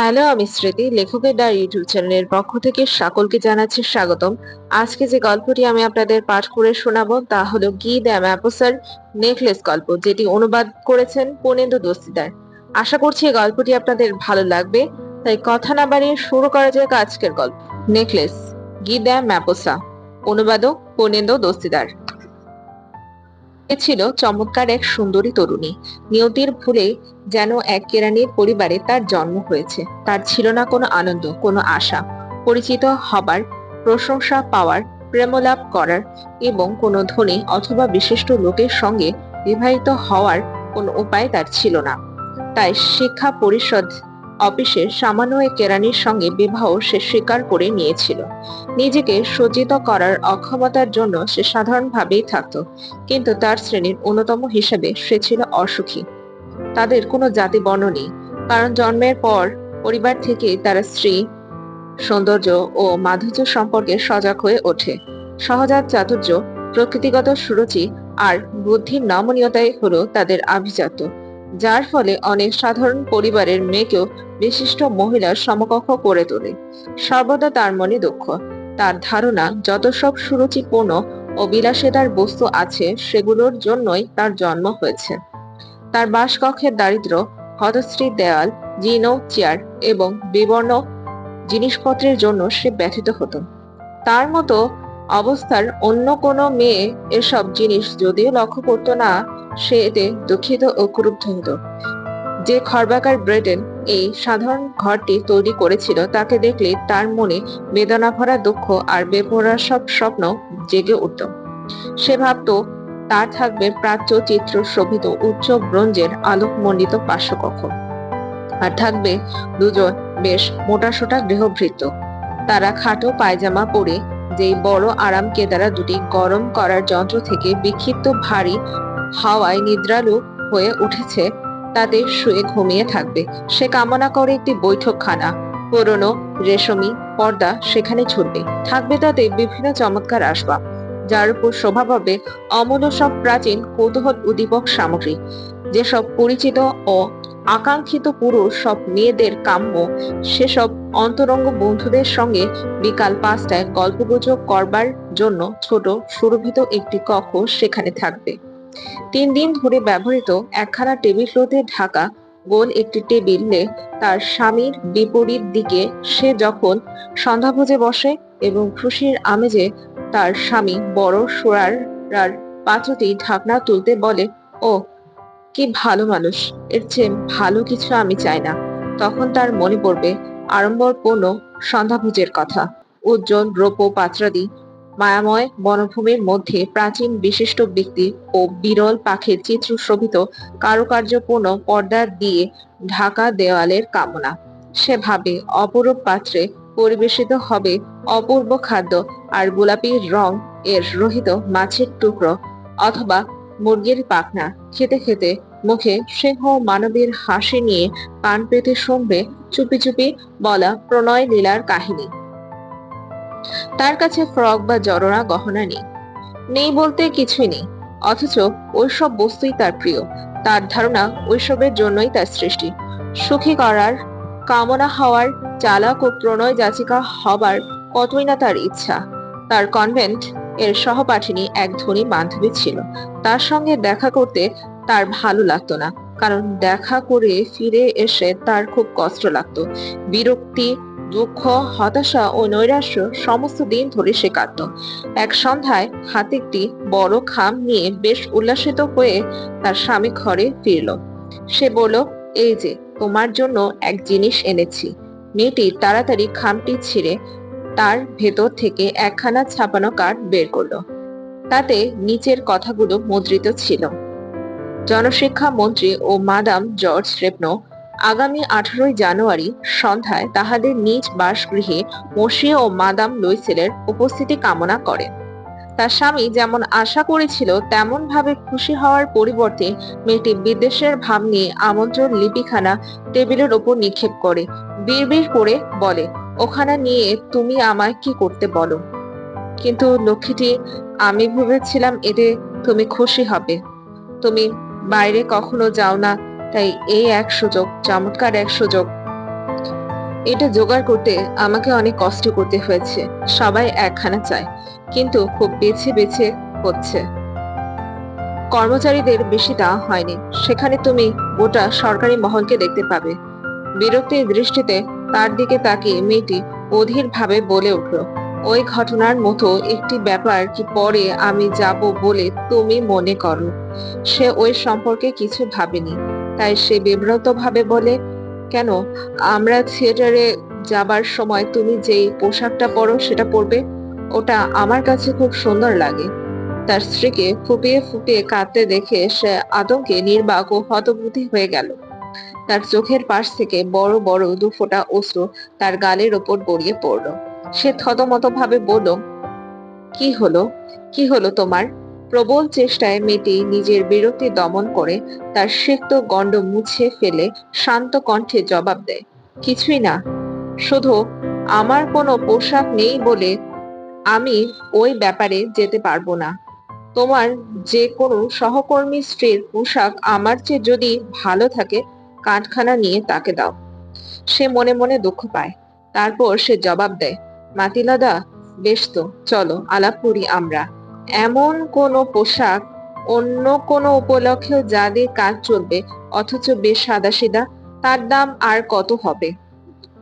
Hello, আমি স্মৃতি, লেখকের ডার ইউটিউব চ্যানেলের পক্ষ থেকে সকলকে জানাচ্ছি স্বাগতম। আজকে যে গল্পটি আমি আপনাদের পাঠ করে শোনাবো তা হলো গি দ্য ম্যাপোসার নেকলেস গল্প, যেটি অনুবাদ করেছেন পনেন্দু দস্তিদার। আশা করছি এই গল্পটি আপনাদের ভালো লাগবে, তাই কথা না বাড়িয়ে শুরু করা যাক আজকের গল্প। নেকলেস গি দ্য ম্যাপোসা অনুবাদক পনেন্দু দস্তিদার। ছিল চমৎকার এক সুন্দরী তরুণী। নিয়তির ভুলে যেন এক কেরানির পরিবারে তার জন্ম হয়েছে। তার ছিল না কোনো আনন্দ, কোনো আশা। পরিচিত হবার, প্রশংসা পাওয়ার, প্রেমলাভ করার এবং কোনো ধনী অথবা বিশিষ্ট লোকের সঙ্গে বিবাহিত হওয়ার কোনো উপায় তার ছিল না। তাই শিক্ষা পরিষদ অফিসের সামান্য এক কেরানির সঙ্গে বিবাহ সে স্বীকার করে নিয়েছিল। নিজেকে সজ্জিত করার অক্ষমতার জন্য সে সাধারণভাবেই থাকত, কিন্তু তার শ্রেণির অন্যতম হিসেবে সে ছিল অসুখী। তাদের কোনো জাতি বর্ণ নেই, কারণ জন্মের পর পরিবার থেকে তারা স্ত্রী, সৌন্দর্য ও মাধুর্য সম্পর্কে সজাগ হয়ে ওঠে। সহজাত চাতুর্য, প্রকৃতিগত সুরুচি আর বুদ্ধির নমনীয়তাই হলো তাদের আভিজাত্য। যার ফলে অনেক সাধারণ পরিবারের মেয়েকেও বিশিষ্ট মহিলার সমকক্ষ করে তোলে। সর্বদা তার মনে দুঃখ। তার ধারণা, যত সব সুরুচিপূর্ণ ও বিলাসিতার বস্তু আছে, সেগুলোর জন্যই তার জন্ম হয়েছে। তার বাসকক্ষের দারিদ্র, হতশ্রী দেয়াল জীর্ণ চেয়ার এবং বিবর্ণ জিনিসপত্রের জন্য সে ব্যথিত হতো। তার মতো অবস্থার অন্য কোনো মেয়ে এসব জিনিস যদিও লক্ষ্য করতো না সে এতে দুঃখিত ও ক্রুব্ধ হতো। যে খর্বাকার ব্রেডেন এই সাধারণ ঘরটি তৈরি করেছিল, তাকে দেখলে তার মনে বেদনা ভরা দুঃখ আর বেপরা সব স্বপ্ন জেগে উঠত। সে ভাবত, তার থাকবে প্রাচ্য চিত্র শোভিত উচ্চ ব্রোঞ্জের আলোকমণ্ডিত পার্শ্বকক্ষ। আর থাকবে দুজন বেশ মোটাসোটা গৃহভৃত্য তারা খাটো পায়জামা পরে যেই বড় আরাম কেদারা দুটি গরম করার যন্ত্র থেকে বিক্ষিপ্ত ভারী হাওয়ায় নিদ্রালু হয়ে উঠেছে, তাতে শুয়ে ঘুমিয়ে থাকবে। সে কামনা করে একটি বৈঠকখানা। পুরনো রেশমি পর্দা সেখানে ছুটবে থাকবে তাতে বিভিন্ন চমৎকার আসবাব যার উপর শোভা পাবে অমূল্য সব প্রাচীন কৌতূহল উদ্দীপক সামগ্রী। যেসব পরিচিত ও আকাঙ্ক্ষিত পুরুষ, সব মেয়েদের কাম্য, সেসব অন্তরঙ্গ বন্ধুদের সঙ্গে বিকাল পাঁচটায় গল্পগুজব করবার জন্য ছোট সুরভিত একটি কক্ষ সেখানে থাকবে। তিন দিন ধরে ব্যবহৃত একখানা টেবিল ক্লথে ঢাকা গোল একটি টেবিলে তার স্বামীর বিপরীত দিকে সে যখন সন্ধ্যাভোজে বসে এবং খুশির আমেজে তার স্বামী বড় সোরার পাত্রটি ঢাকনা তুলতে বলে, ও, কি ভালো মানুষ, এর চেয়ে ভালো কিছু আমি চাই না। তখন তার মনে পড়বে আড়ম্বরপূর্ণ সন্ধ্যাভোজের কথা। উজ্জ্বল রৌপ্য পাত্রাদি মায়াময় বনভূমির মধ্যে প্রাচীন বিশিষ্ট ব্যক্তি ও বিরল পাখির চিত্র শোভিত কারুকার্যপূর্ণ পর্দা দিয়ে ঢাকা দেওয়ালের কামনা। সে ভাবে অপরূপ পাত্রে পরিবেশিত হবে অপূর্ব খাদ্য আর গোলাপি রং এর রহিত মাছের টুকরো অথবা মুরগির পাখনা। খেতে খেতে মুখে সিংহ মানবীর হাসি নিয়ে কান পেতে শুনবে চুপি চুপি বলা প্রণয় লীলার কাহিনী। তার কাছে ফ্রক বা জরনা গহনা নেই। নেই বলতে কিছুই নেই, অথচ ওইসব বস্তুই তার প্রিয়। তার ধারণা ওইসবের জন্যই তার সৃষ্টি। সুখী করার, কামনা হওয়ার, চালাক ও প্রণয় যাচিকা হবার কতই না তার ইচ্ছা। তার কনভেন্ট এর সহপাঠিনী এক ধনী বান্ধবী ছিল। তার সঙ্গে দেখা করতে তার ভালো লাগতো না, কারণ দেখা করে ফিরে এসে তার খুব কষ্ট লাগতো। বিরক্তি দুঃখ, হতাশা ও নৈরাশ্য সমস্ত দিন ধরে সে কাটত এক সন্ধ্যায় হাতে একটি বড় খাম নিয়ে বেশ উল্লাসিত হয়ে তার স্বামী ঘরে ফিরল। সে বলল, এই যে, তোমার জন্য এক জিনিস এনেছি। মেয়েটি তাড়াতাড়ি খামটি ছিঁড়ে তার ভেতর থেকে একখানা ছাপানো কার্ড বের করল। তাতে নিচের কথাগুলো মুদ্রিত ছিল। জনশিক্ষা মন্ত্রী ও মাদাম জর্জ রেপনো আগামী আঠারোই জানুয়ারি সন্ধ্যায় তাহাদের নিজ বাসগৃহে মসি ও মাদাম লুইসেলের উপস্থিতি কামনা করেন তার স্বামী যেমন আশা করেছিল তেমন ভাবে খুশি হওয়ার পরিবর্তে মেয়েটি বিদেশের ভাব নিয়ে আমন্ত্রণ লিপিখানা টেবিলের ওপর নিক্ষেপ করে, বিড়বিড় করে বলে, ওখানে নিয়ে তুমি আমায় কি করতে বলো? কিন্তু লক্ষ্মীটি, আমি ভেবেছিলাম এতে তুমি খুশি হবে। তুমি বাইরে কখনো যাও না তাই এই এক সুযোগ, চমৎকার এক সুযোগ। এটা জোগাড় করতে আমাকে অনেক কষ্ট করতে হয়েছে, সবাই একখানা চায়, কিন্তু খুব বেছে বেছে হচ্ছে। কর্মচারীদের বেশি দেওয়া হয়নি, সেখানে তুমি গোটা সরকারি মহলকে দেখতে পাবে। বিরক্তির দৃষ্টিতে তার দিকে তাকিয়ে মেয়েটি অধীর ভাবে বলে উঠল, ওই ঘটনার মতো একটি ব্যাপার কি পরে আমি যাব বলে তুমি মনে করো? সে ওই সম্পর্কে কিছু ভাবেনি। তাই সে বিব্রত ভাবে বলে, কেন? আমরা থিয়েটারে যাবার সময় তুমি যেই পোশাকটা পরো সেটা পরবে। ওটা আমার কাছে খুব সুন্দর লাগে। তার স্ত্রীকে ফুপিয়ে ফুপিয়ে কাঁদতে দেখে সে আতঙ্কে নির্বাক ও হতবুদ্ধি হয়ে গেল। তার চোখের পাশ থেকে বড় বড় দু ফোঁটা অশ্রু তার গালের ওপর গড়িয়ে পড়ল। সে থতমত ভাবে বলল, কি হলো? কি হলো তোমার? প্রবল চেষ্টায় মেয়েটি নিজের বিরক্তি দমন করে তার সিক্ত গণ্ড মুছে ফেলে শান্ত কণ্ঠে জবাব দেয়, কিছুই না। শুধু আমার কোনো পোশাক নেই বলে আমি ওই ব্যাপারে যেতে পারব না। তোমার যে কোনো সহকর্মী স্ত্রীর পোশাক আমার চেয়ে যদি ভালো থাকে, কাঠখানা নিয়ে তাকে দাও সে মনে মনে দুঃখ পায়। তারপর সে জবাব দেয়, মাতিলাদা, বেশ তো, চলো, আলাপ করি আমরা। এমন কোনো পোশাক অন্য কোনো উপলক্ষেও যা দিয়ে কাজ চলবে, অথচ বেশ সাদাসিধা, তার দাম আর কত হবে?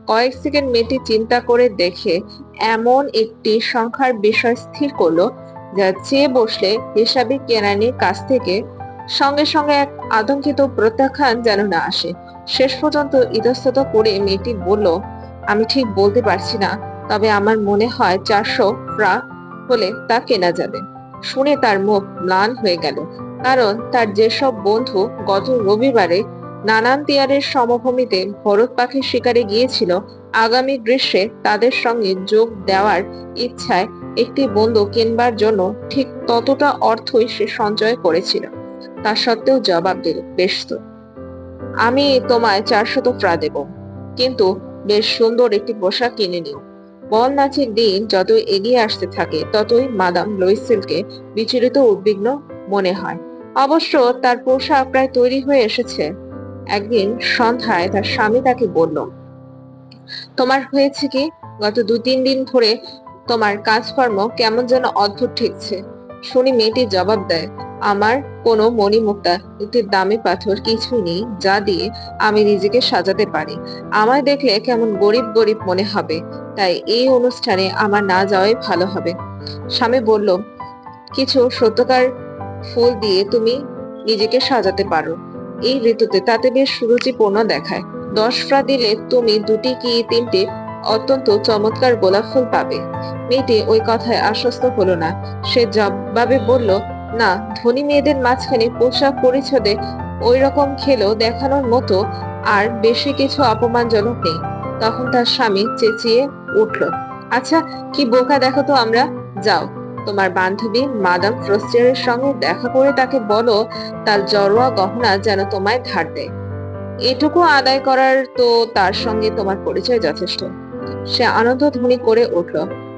কয়েক সেকেন্ড মেয়েটি চিন্তা করে দেখে এমন একটি সংখ্যার বিষয় স্থির করল, যা চেয়ে বসলে হিসাবে কেরানির কাছ থেকে সঙ্গে সঙ্গে এক আতঙ্কিত প্রত্যাখ্যান যেন না আসে। শেষ পর্যন্ত ইতস্তত করে মেয়েটি বলল, আমি ঠিক বলতে পারছি না, তবে আমার মনে হয় চারশো ফ্রা হলে তা কেনা যাবে। শুনে তার মুখ ম্লান হয়ে গেল। কারণ তার যেসব বন্ধু গত রবিবারে নানান তিয়ারের সমভূমিতে ভরত পাখির শিকারে গিয়েছিল, আগামী গ্রীষ্মে তাদের সঙ্গে যোগ দেওয়ার ইচ্ছায় একটি বন্ধু কিনবার জন্য ঠিক ততটা অর্থই সে সঞ্চয় করেছিল। তা সত্ত্বেও জবাব দিল, বেশ তো। আমি তোমায় চারশত ফ্রা দেব। কিন্তু বেশ সুন্দর একটি পোশাক কিনে নিও। বল নাচের দিন যত এগিয়ে আসতে থাকে, ততই মাদাম লুইসেলকে বিচলিত উদ্বিগ্ন মনে হয়। অবশ্য তার পোশাক প্রায় তৈরি হয়ে এসেছে। একদিন সন্ধ্যায় তার স্বামী তাকে বলল, তোমার হয়েছে কি? গত দু তিন দিন ধরে তোমার কাজকর্ম কেমন যেন অদ্ভুত ঠেকছে। শুনি মেয়েটি জবাব দেয়, আমার কোনো মণিমুক্তা, একটি দামি পাথর কিছু নেই যা দিয়ে আমি নিজেকে সাজাতে পারি। আমায় দেখলে কেমন গরিব গরিব মনে হবে, তাই এই অনুষ্ঠানে আমার না যাওয়াই ভালো হবে। স্বামী বলল, কিছু সত্যকার ফুল দিয়ে তুমি নিজেকে সাজাতে পারো। এই ঋতুতে তাতে বেশ সুরুচিপূর্ণ দেখায়। দশ ফ্রা দিলে তুমি দুটি কি তিনটে অত্যন্ত চমৎকার গোলাপ ফুল পাবে। মেয়েটি ওই কথায় আশ্বস্ত হলো না। সে জবাবে বলল, না, ধনী মেয়েদের মাঝখানে পোশাক পরিচ্ছদে ওই রকম খেলো দেখানোর মতো আর বেশি কিছু অপমানজনক নেই। তখন তার স্বামী চেঁচিয়ে উঠল আচ্ছা কি বোকা দেখো তো আমরা? যাও। তোমার বান্ধবী মাদাম ফ্রস্টিয়ারের সঙ্গে দেখা করে তাকে বলো, তার জরোয়া গহনা যেন তোমায় ধার দেয়। এটুকু আদায় করার তো তার সঙ্গে তোমার পরিচয় যথেষ্ট। সে আনন্দ ধ্বনি করে উঠল।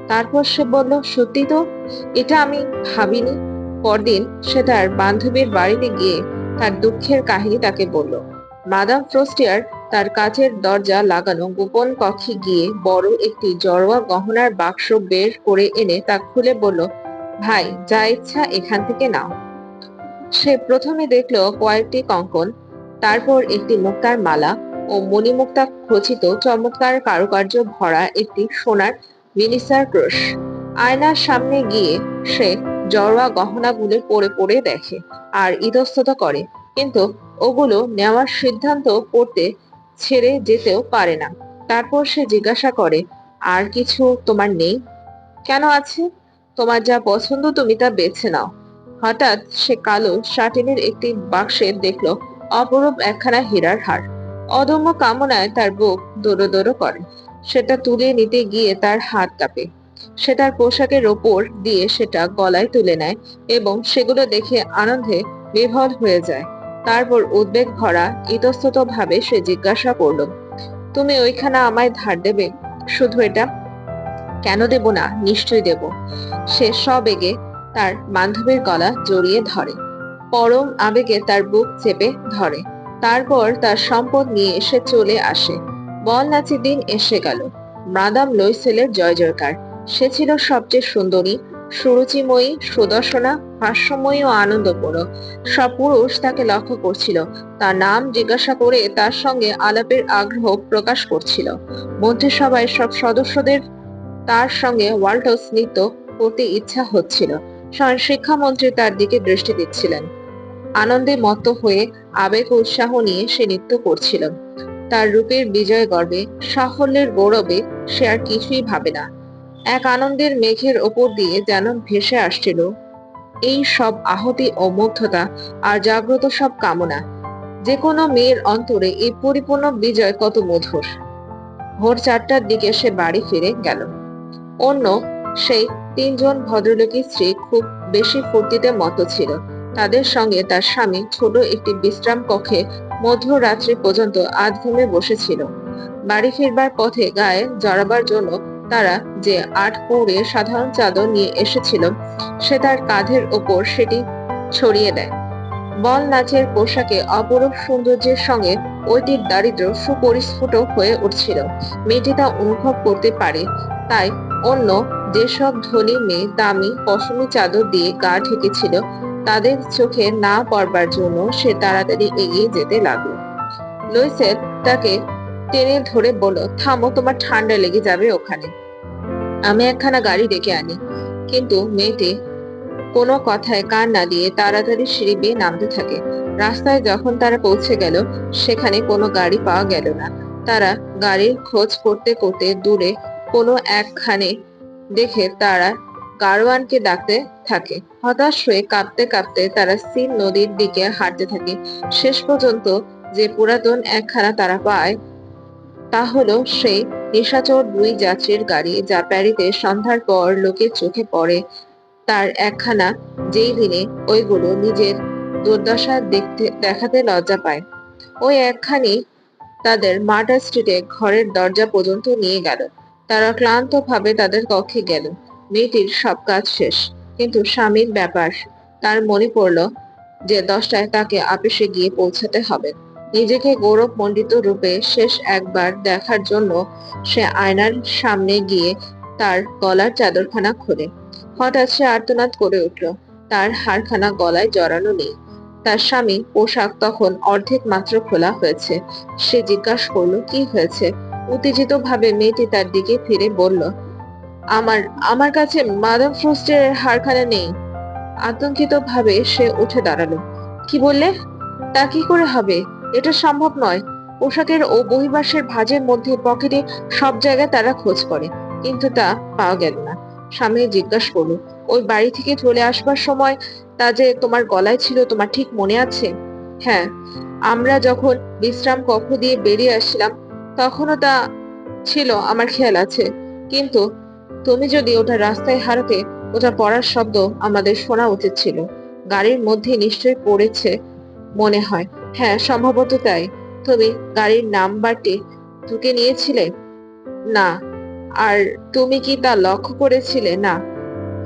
তারপর সে বলল, সত্যি তো? এটা আমি ভাবিনি। পরদিন সে তার বান্ধবীর বাড়িতে গিয়ে তার দুঃখের কাহিনী তাকে বলল। মাদাম ফ্রস্টিয়ার তার কাছের দরজা লাগানো গোপন কক্ষে গিয়ে বড় একটি জড়োয়া গহনার বাক্স বের করে এনে তা খুলে বলল, ভাই, যা ইচ্ছা এখান থেকে নাও সে প্রথমে দেখল কয়েকটি কঙ্কন, তারপর একটি মুক্তার মালা ও মণিমুক্তা খচিত চমৎকার কারুকার্য ভরা একটি সোনার মিনিসার ক্রোশ। আয়নার সামনে গিয়ে সে জড়োয়া গহনাগুলো পরে পরে দেখে আর ইতস্তত করে। কিন্তু ওগুলো নেওয়ার সিদ্ধান্ত করতে ছেড়ে যেতেও পারে না। তারপর সে জিজ্ঞাসা করে, আর কিছু তোমার নেই? কেন আছে? তোমার যা পছন্দ তুমি তা বেছে নাও। হঠাৎ সে কালো শাটিনের একটি বাক্সে দেখল, অপরূপ একখানা হীরার হার। অদম্য কামনায় তার বুক দৌড়ো দৌড়ো করে। সেটা তুলে নিতে গিয়ে তার হাত কাঁপে। সে তার পোশাকের ওপর দিয়ে সেটা গলায় তুলে নেয় এবং সেগুলো দেখে আনন্দে বিভল হয়ে যায়। তারপর উদ্বেগ ভরা ইতস্তত ভাবে সে জিজ্ঞাসা করল, তুমি ওইখানে আমায় ধার দেবে? শুধু এটা? কেন দেব না, নিশ্চয়ই দেব। সে সবেগে তার বান্ধবীর গলা জড়িয়ে ধরে। পরম আবেগে তার বুক চেপে ধরে। তারপর তার সম্পদ নিয়ে এসে চলে আসে। বল দিন এসে গেল। মাদাম লইসেলের জয় জয়কার। সে ছিল সবচেয়ে সুন্দরী, সুরুচিময়ী, সুদর্শনা, হাস্যময়ী ও আনন্দপূর্ণ। সব পুরুষ তাকে লক্ষ্য করছিল। তার নাম জিজ্ঞাসা করে তার সঙ্গে আলাপের আগ্রহ প্রকাশ করছিল। মন্ত্রিসভায় সব সদস্যদের তার সঙ্গে ওয়াল্টস নৃত্য করতে ইচ্ছা হচ্ছিল। স্বয়ং শিক্ষামন্ত্রী তার দিকে দৃষ্টি দিচ্ছিলেন। আনন্দে মত্ত হয়ে আবেগ উৎসাহ নিয়ে সে নৃত্য করছিল। তার রূপের বিজয় গর্বে, সাফল্যের গৌরবে সে আর কিছুই ভাবে না। এক আনন্দের মেঘের ওপর দিয়ে যেন ভেসে আসছিল এই সব আহতি ও মুগ্ধতা আর জাগ্রত সব কামনা। যে কোনো মেয়ের অন্তরে এই পরিপূর্ণ বিজয় কত মধুর। ভোর চারটার দিকে সে বাড়ি ফিরে গেল। অন্য সেই তিনজন ভদ্রলোকের স্ত্রী খুব বেশি ফুর্তিতে মত ছিল। তাদের সঙ্গে তার স্বামী ছোট একটি বিশ্রাম কক্ষে মধ্যরাত্রি পর্যন্ত আধ ঘুমে বসেছিল। বাড়ি ফিরবার পথে গায়ে জড়াবার জন্য তারা যে আট পৌড়ে সাধারণ চাদর নিয়ে এসেছিল, সে তার কাঁধের ওপর সেটি ছড়িয়ে দেয়। বল নাচের পোশাকে অপরূপ সৌন্দর্যের সঙ্গে ওইটির দারিদ্র সুপরিস্ফুট হয়ে উঠছিল। মেয়েটি তা অনুভব করতে পারে, তাই অন্য যেসব ধনী মেয়ে দামি পশমি চাদর দিয়ে গা ঢেকেছিল তাদের চোখে না পড়বার জন্য সে তাড়াতাড়ি এগিয়ে যেতে লাগল। লুইসের তাকে টেনে ধরে বলল, থামো, তোমার ঠান্ডা লেগে যাবে ওখানে। আমি একখানা গাড়ি ডেকে আনি। কিন্তু মেয়েটি কোনো কথায় কান না দিয়ে তাড়াতাড়ি সিঁড়ি বেয়ে নামতে থাকে। রাস্তায় যখন তারা পৌঁছে গেল, সেখানে কোনো গাড়ি পাওয়া গেল না। তারা গাড়ির খোঁজ করতে করতে দূরে কোনো একখানে দেখে তারা গাড়োয়ানকে ডাকতে থাকে। হতাশ হয়ে কাঁপতে কাঁপতে তারা সিন নদীর দিকে হাঁটতে থাকে। শেষ পর্যন্ত যে পুরাতন একখানা তারা পায়, তা হলো সেই নিশাচর দুই যাত্রীর গাড়ি যা প্যারিতে সন্ধ্যার পর লোকের চোখে পড়ে। তার একখানা যেই দিনে ওইগুলো নিজের দুর্দশা দেখতে, দেখাতে লজ্জা পায়। ওই একখানি তাদের মার্টার স্ট্রিটে ঘরের দরজা পর্যন্ত নিয়ে গেল। তারা ক্লান্ত ভাবে তাদের কক্ষে গেল। মেয়েটির সব কাজ শেষ। কিন্তু স্বামীর ব্যাপার, তার মনে পড়ল যে দশটায় তাকে আপিসে গিয়ে পৌঁছাতে হবে। নিজেকে গৌরব মণ্ডিত রূপে শেষ একবার দেখার জন্য সে আয়নার সামনে গিয়ে তার গলার চাদরখানা খোলে। হঠাৎ সে আর্তনাদ করে উঠল। তার হাড়খানা গলায় জড়ানো নেই। তার স্বামী পোশাক তখন অর্ধেক মাত্র খোলা হয়েছে। সে জিজ্ঞাসা করল, কি হয়েছে? উত্তেজিত ভাবে মেয়েটি তার দিকে ফিরে বলল আমার আমার কাছে মাদাম ফ্রস্টের হাড়খানা নেই। আতঙ্কিত ভাবে সে উঠে দাঁড়াল। কি বললে? তা কি করে হবে? এটা সম্ভব নয়। পোশাকের ও বহিবাসের ভাজের মধ্যে পকেটে সব জায়গায় তারা খোঁজ করে, কিন্তু তা পাওয়া গেল না। স্বামী জিজ্ঞাসা করল, ওই বাড়ি থেকে চলে আসবার সময় তা যে তোমার গলায় ছিল, তোমার ঠিক মনে আছে? হ্যাঁ আমরা যখন বিশ্রাম কক্ষ দিয়ে বেরিয়ে আসছিলাম, তখনও তা ছিল, আমার খেয়াল আছে। কিন্তু তুমি যদি ওটা রাস্তায় হারাতে ওটা পড়ার শব্দ আমাদের শোনা উচিত ছিল। গাড়ির মধ্যে নিশ্চয়ই পড়েছে মনে হয়। হ্যাঁ সম্ভবত তাই। তুমি গাড়ির নাম্বারটি ঢুকে নিয়েছিলে? না। আর তুমি কি তা লক্ষ্য করেছিলে? না।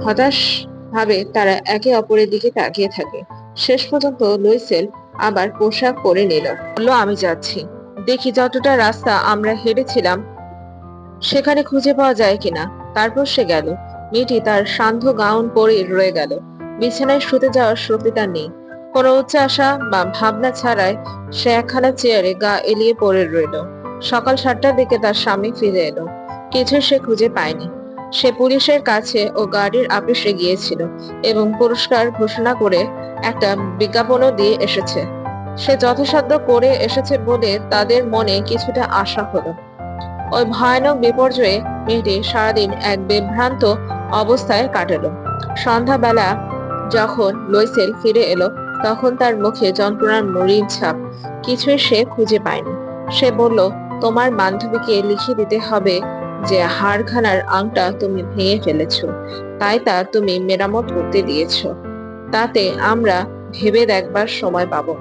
হতাশ ভাবে তারা একে অপরের দিকে তাকিয়ে থাকে। শেষ পর্যন্ত লুইসেল আবার পোশাক পরে নিল। বলল, আমি যাচ্ছি। দেখি যতটা রাস্তা আমরা হেঁটেছিলাম, সেখানে খুঁজে পাওয়া যায় কিনা? তারপর সে গেল। মেয়েটি তার সান্ধ্য গাউন পরে রয়ে গেল। বিছানায় শুতে যাওয়ার শক্তি তার নেই। কোনো উচ্চ আশা বা ভাবনা ছাড়াই সে একখানা চেয়ারে গা এলিয়ে পড়ে রইল। সকাল সাতটার দিকে তার স্বামী ফিরে এলো। কিছু সে খুঁজে পায়নি। সে পুলিশের কাছে ও গাড়ির আপিসে গিয়েছিল এবং পুরস্কার ঘোষণা করে একটা বিজ্ঞাপনও দিয়ে এসেছে। সে যথাসাধ্য করে এসেছে বলে তাদের মনে কিছুটা আশা হলো। ওই ভয়ানক বিপর্যয়ে মেয়েটি সারাদিন এক বিভ্রান্ত অবস্থায় কাটালো। সন্ধ্যাবেলা যখন লইসেল ফিরে এলো, তখন তার মুখে যন্ত্রণার মরিন ছাপ। কিছুই সে খুঁজে পায়নি। সে বলল, তোমার বান্ধবীকে লিখে দিতে হবে যে, হাড়খানার আংটা তুমি ভেঙে ফেলেছ। তাই তা তুমি মেরামত করতে দিয়েছ। তাতে আমরা ভেবে দেখবার সময় পাব।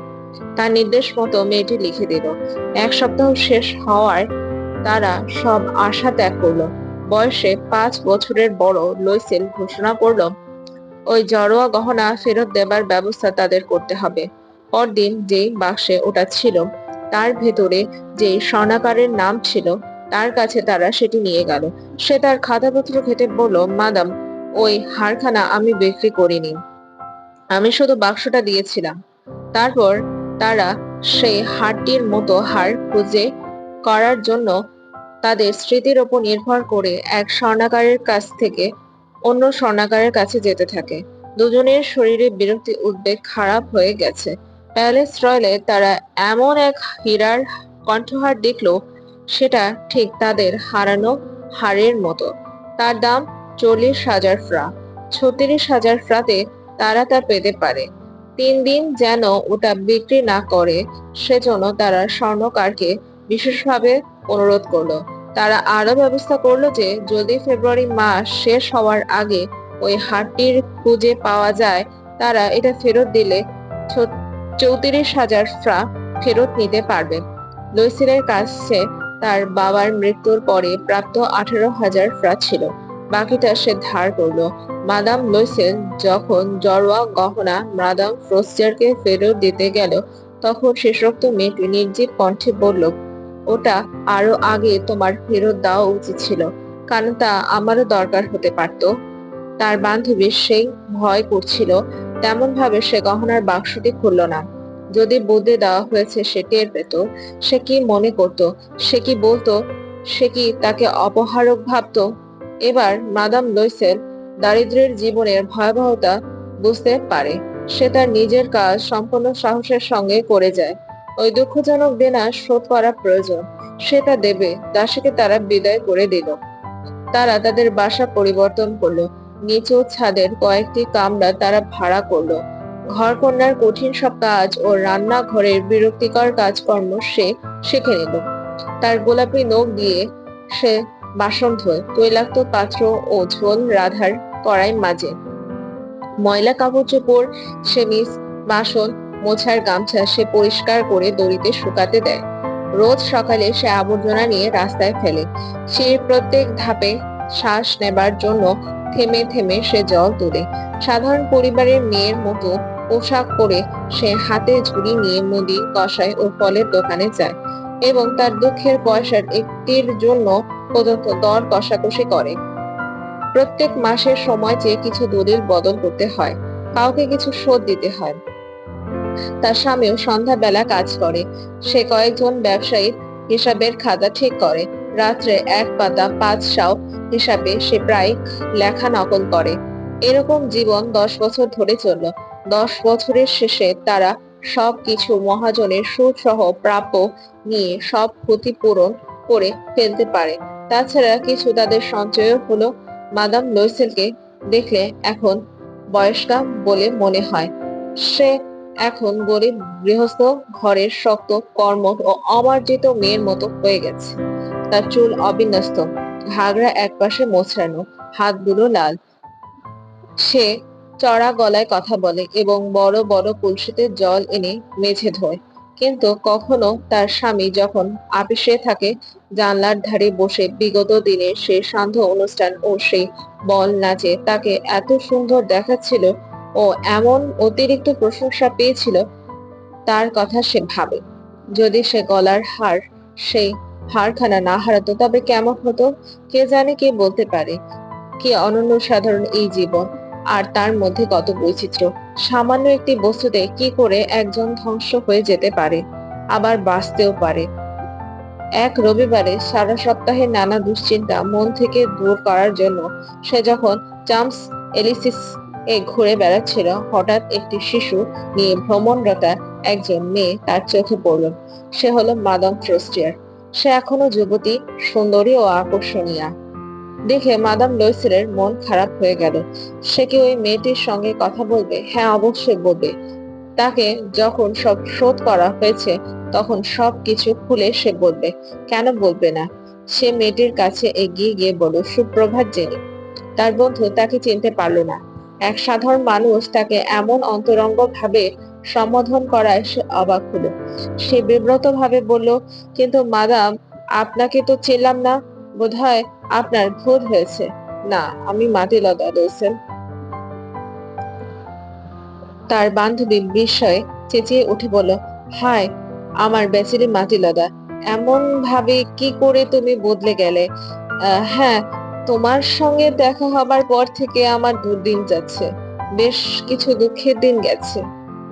তার নির্দেশ মতো মেয়েটি লিখে দিল। এক সপ্তাহ শেষ হওয়ায় তারা সব আশা ত্যাগ করল। বয়সে পাঁচ বছরের বড় লইসেল ঘোষণা করল, ওই জড়োয়া গহনা ফেরত দেবার ব্যবস্থা তাদের করতে হবে। পরদিন যেই বাক্সে ওটা ছিল, তার ভেতরে যে স্বর্ণাকারের নাম ছিল, তার কাছে তারা সেটি নিয়ে গেল। সে তার খাতাপত্র ঘেটে বলল, মাদাম, ওই হারখানা আমি বিক্রি করিনি। আমি শুধু বাক্সটা দিয়েছিলাম। তারপর তারা সেই হারটির মতো হার খুঁজে করার জন্য তাদের স্মৃতির ওপর নির্ভর করে এক স্বর্ণাকারের কাছ থেকে অন্য স্বর্ণাকারের কাছে যেতে থাকে। দুজনের শরীরে বিরক্তি, উদ্বেগ খারাপ হয়ে গেছে। প্যালেস রয়্যালে তারা এমন এক হীরার কণ্ঠহার দেখল, সেটা ঠিক তাদের হারানো হারের মতো। তার দাম চল্লিশ হাজার ফ্রা। ছত্রিশ হাজার ফ্রাতে তারা তা পেতে পারে। তিন দিন যেন ওটা বিক্রি না করে, সেজন্য তারা স্বর্ণকারকে বিশেষভাবে অনুরোধ করল। তারা আরও ব্যবস্থা করল যে, যদি ফেব্রুয়ারি মাস শেষ হওয়ার আগে ওই হাটটির খুঁজে পাওয়া যায়, তারা এটা ফেরত দিলে চৌত্রিশ হাজার ফ্রা ফেরত নিতে পারবে। লুইসিলের কাছে তার বাবার মৃত্যুর পরে প্রাপ্ত আঠারো হাজার ফ্রা ছিল। বাকিটা সে ধার করল। মাদাম লুইসেল যখন জড়োয়া গহনা মাদাম ফ্রোস্টারকে ফেরত দিতে গেল, তখন শেষোক্ত মেয়েটি নির্জীব কণ্ঠে বলল ওটা আরও আগে তোমার ফেরত দেওয়া উচিত ছিল, কারণ তা আমারও দরকার হতে পারত। তার বান্ধবী সেই ভয় করছিল তেমন ভাবে সে গহনার বাক্সটি খুলল না। যদি বদলে দেওয়া হয়েছে সে টের পেত, সে কি মনে করত, সে কি বলতো, সে কি তাকে অপহারক ভাবত? এবার মাদাম লইসেল দারিদ্রের জীবনের ভয়াবহতা বুঝতে পারে, সে তার নিজের কাজ সম্পূর্ণ সাহসের সঙ্গে করে যায়। ওই দুঃখজনক দেনা শোধ করা প্রয়োজন। সে তা দেবে দাসীকে তারা বিদায় করে দিল। তারা তাদের বাসা পরিবর্তন করল। নিচু ছাদের কয়েকটি কামরা তারা ভাড়া করল। ঘরকন্যার কঠিন সব কাজ ও রান্নাঘরের বিরক্তিকর কাজকর্ম সে শিখে নিল। তার গোলাপি নখ দিয়ে সে বাসন ধোয়, তৈলাক্ত পাত্র ও ঝোল রাধার কড়াই মাঝে ময়লা কাপড় চোপড় সে নিজ বাসন মোছার গামছা সে পরিষ্কার করে দড়িতে শুকাতে দেয়। রোজ সকালে সে আবর্জনা নিয়ে রাস্তায় ফেলে। সে প্রত্যেক ধাপে শ্বাস নেবার জন্য থেমে থেমে সে জল তোলে। সাধারণ পরিবারের মেয়ের মতো পোশাক পরে সে হাতে ঝুড়ি নিয়ে মুদি কষায় ও ফলের দোকানে যায় এবং তার দুঃখের পয়সার একটির জন্য পর্যন্ত দর কষাকষি করে। প্রত্যেক মাসের সময় চেয়ে কিছু দলিল বদল করতে হয়। কাউকে কিছু শোধ দিতে হয়। তার স্বামীও সন্ধ্যাবেলা কাজ করে। সে কয়েকজন ব্যবসায়ীর হিসাবের খাতা ঠিক করে। রাত্রে এক পাতা পাঁচ সাও হিসাবে সে প্রায় লেখা নকল করে। এরকম জীবন দশ বছর ধরে চলল। দশ বছরের শেষে তারা সব কিছু মহাজনের সুসহ প্রাপ্য নিয়ে সব ক্ষতিপূরণ করে ফেলতে পারে। তাছাড়া কিছু তাদের সঞ্চয় হলো। মাদাম লইসেলকে দেখলে এখন বয়স্কা বলে মনে হয়। সে এখন গরিব গৃহস্থ ঘরের শক্ত কর্ম ও অমার্জিত মেয়ের মতো হয়ে গেছে। তার চুল অবিন্যস্ত, ঘাগরা একপাশে মোছড়ানো হাতগুলো লাল। সে চড়া গলায় কথা বলে এবং বড় বড় কলসিতে জল এনে মেঝে ধোয়। কিন্তু কখনো তার স্বামী যখন আপিসে থাকে, জানলার ধারে বসে বিগত দিনের সেই সান্ধ্য অনুষ্ঠান ও সেই বল নাচে তাকে এত সুন্দর দেখাচ্ছিল ও এমন অতিরিক্ত প্রশংসা পেয়েছিল, তার কথা সে ভাবে। যদি সে গলার হার, সেই হারখানা না হারাতো, তবে কেমন হতো, কে জানে কে বলতে পারে। কি অনন্য সাধারণ এই জীবন, আর তার মধ্যে কত বৈচিত্র্য। সামান্য একটি বস্তুতে কি করে একজন ধ্বংস হয়ে যেতে পারে, আবার বাঁচতেও পারে। এক রবিবারে সারা সপ্তাহের নানা দুশ্চিন্তা মন থেকে দূর করার জন্য সে যখন চামস এলিসিস এ ঘুরে বেড়াচ্ছিল হঠাৎ একটি শিশু নিয়ে ভ্রমণরতা একজন মেয়ে তার চোখে পড়ল। সে হলো মাদম ফ্রোস্টিয়ার। সে এখনও যুবতী, সুন্দরী ও আকর্ষণীয়। দেখে মাদাম লইসেলের মন খারাপ হয়ে গেল। সে কি ওই মেয়েটির সঙ্গে কথা বলবে? হ্যাঁ অবশ্যই বলবে। তাকে যখন সব শোধ করা হয়েছে, তখন সব কিছু খুলে সে বলবে। কেন বলবে না? সে মেয়েটির কাছে এগিয়ে গিয়ে বলল, সুপ্রভাত জেনে। তার বন্ধু তাকে চিনতে পারল না। এক সাধারণ মানুষ তাকে এমন অন্তরঙ্গ ভাবে সম্বোধন করায় সে অবাক হলো। সে বিব্রত ভাবে বলল, কিন্তু মাদাম আপনাকে তো চিনলাম না। বোধহয় আপনার ভুল হয়েছে। না, আমি মাতিলতা দোসেন তার বান্ধবী বিস্ময়ে চেঁচিয়ে উঠে বলল, হায়, আমার বেচারি মাটিলদা এমন ভাবে কি করে তুমি বদলে গেলে? হ্যাঁ তোমার সঙ্গে দেখা হবার পর থেকে আমার দুর্দিন যাচ্ছে। বেশ কিছু দুঃখের দিন গেছে।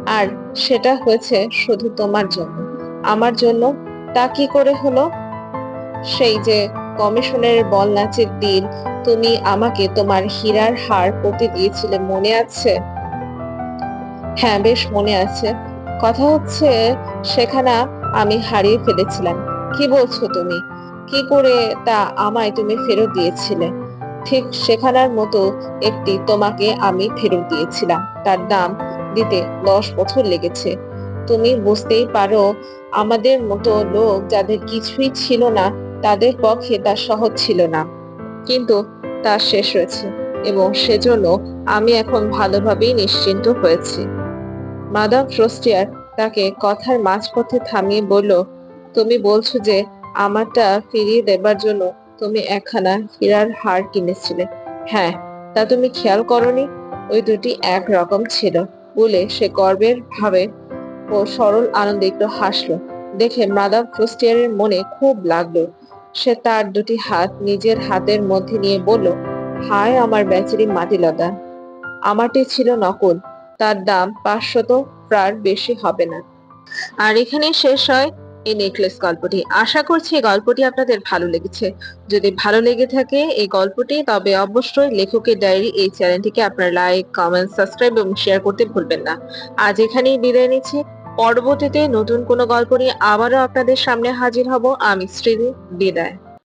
আর সেটা হয়েছে শুধু তোমার জন্য। আমার জন্য তা কি করে হলো? সেই যে কমিশনের বল নাচের দিন, তুমি আমাকে তোমার হীরার হার পরতে দিয়েছিলে, মনে আছে? হ্যাঁ বেশ মনে আছে। কথা হচ্ছে, সেখানে আমি হারিয়ে ফেলেছিলাম। কি বলছো তুমি? কি করে তা আমায় তুমি ফেরত দিয়েছিলে? ঠিক সেখানার মতো একটি তোমাকে আমি ফেরত দিয়েছিলাম। তার দাম দিতে দশ বছর লেগেছে। তুমি বুঝতেই পারো, আমাদের মতো লোক যাদের কিছুই ছিল না, তাদের পক্ষে তা সহজ ছিল না। কিন্তু তা শেষ হয়েছে এবং সেজন্য আমি এখন ভালোভাবেই নিশ্চিন্ত হয়েছি। মাদাম ফ্রস্টিয়ার তাকে কথার মাঝপথে থামিয়ে বলল, তুমি বলছো যে আমারটা ফিরিয়ে দেবার জন্য তুমি একখানা হীরার হার কিনেছিলে। হ্যাঁ তা তুমি খেয়াল করনি? ওই দুটি এক রকম ছিল। বলে সে গর্বের ভাবে ও সরল আনন্দে একটু হাসলো। দেখে মাদাম ফ্রস্টিয়ারের মনে খুব লাগল। সে তার দুটি হাত নিজের হাতের মধ্যে নিয়ে বলল, হায় আমার বেচারি মাটিলতা, আমারটি ছিল নকল। তার দাম পাঁচশত প্রার বেশি হবে না। আর এখানে শেষ হয় এই নেকলেস গল্পটি। আশা করছি এই গল্পটি আপনাদের ভালো লেগেছে। যদি ভালো লেগে থাকে এই গল্পটি, তবে অবশ্যই লেখকের ডায়েরি এই চ্যানেলটিকে আপনার লাইক কমেন্ট সাবস্ক্রাইব এবং শেয়ার করতে ভুলবেন না। আজ এখানেই বিদায় নিচ্ছি। পরবর্তীতে নতুন কোনো গল্প নিয়ে আবারও আপনাদের সামনে হাজির হব। আমি শ্রীদি, বিদায়।